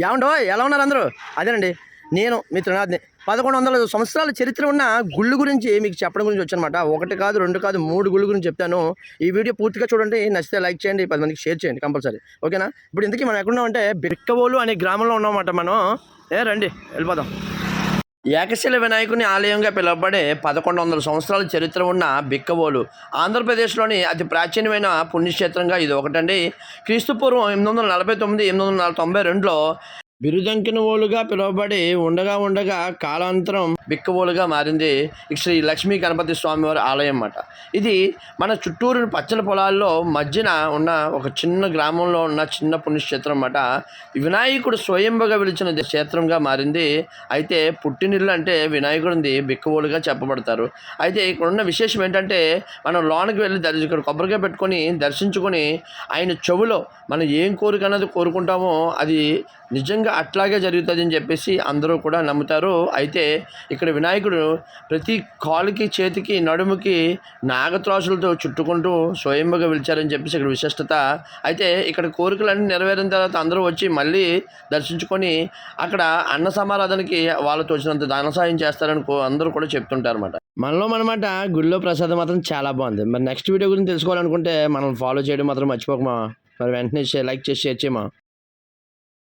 ఏమండో? ఎలా ఉన్నారు అందరూ? అదేనండి. నేను మీ త్రినాథ్ని. పదకొండు వందల సంవత్సరాల చరిత్ర ఉన్న గుళ్ళు గురించి మీకు చెప్పడం గురించి వచ్చానమాట. ఒకటి కాదు రెండు కాదు మూడు గుళ్ళు గురించి చెప్తాను. ఈ వీడియో పూర్తిగా చూడండి. నచ్చితే లైక్ చేయండి. పది మందికి షేర్ చేయండి కంపల్సరీ. ఓకేనా? ఇప్పుడు ఇంతకీ మనం ఎక్కడున్నామంటే బిక్కవోలు అనే గ్రామంలో ఉన్నామన్నమాట మనం. ఏ రండి. వెళ్ళిపోదాం. ఏకశిల వినాయకుని ఆలయంగా పిలువబడే పదకొండు వందల సంవత్సరాల చరిత్ర ఉన్న బిక్కవోలు. ఆంధ్రప్రదేశ్లోని అతి ప్రాచీనమైన పుణ్యక్షేత్రంగా ఇది ఒకటండి. క్రీస్తు పూర్వం ఎనిమిది వందల నలభై తొమ్మిది ఎనిమిది వందల తొంభై రెండులో బిరుదంకినవోలుగా పిలువబడి ఉండగా ఉండగా కాలాంతరం బిక్కవోలుగా మారింది శ్రీ లక్ష్మీ గణపతి స్వామివారి ఆలయం అన్నమాట. ఇది మన చుట్టూరు పచ్చని పొలాల్లో మధ్యన ఉన్న ఒక చిన్న గ్రామంలో ఉన్న చిన్న పుణ్యక్షేత్రం అన్నమాట. వినాయకుడు స్వయంభగా విలిచిన క్షేత్రంగా మారింది. అయితే పుట్టినిల్లు అంటే వినాయకుడిది బిక్కవోలుగా చెప్పబడతారు. అయితే ఇక్కడ ఉన్న విశేషం ఏంటంటే మనం లోనికి వెళ్ళి దర్శ ఇక్కడ కొబ్బరికాయ పెట్టుకొని దర్శించుకొని ఆయన చెవులో మనం ఏం కోరిక అన్నది కోరుకుంటామో అది నిజంగా అట్లాగే జరుగుతుంది అని చెప్పేసి అందరూ కూడా నమ్ముతారు. అయితే ఇక్కడ వినాయకుడు ప్రతి కాలుకి చేతికి నడుముకి నాగత్రాసులతో చుట్టుకుంటూ స్వయంగా పిలిచారని చెప్పేసి ఇక్కడ విశిష్టత. అయితే ఇక్కడ కోరికలన్నీ నెరవేరిన తర్వాత అందరూ వచ్చి మళ్ళీ దర్శించుకొని అక్కడ అన్న సమారాధనకి వాళ్ళు తోచినంత దాన సాయం చేస్తారని అందరూ కూడా చెప్తుంటారు అనమాట మనలో మనమాట గుళ్ళో ప్రసాదం మాత్రం చాలా బాగుంది. మరి నెక్స్ట్ వీడియో గురించి తెలుసుకోవాలనుకుంటే మనం ఫాలో చేయడం మాత్రం మర్చిపోకమా మరి వెంటనే లైక్ చేసి షేర్ చేయమా?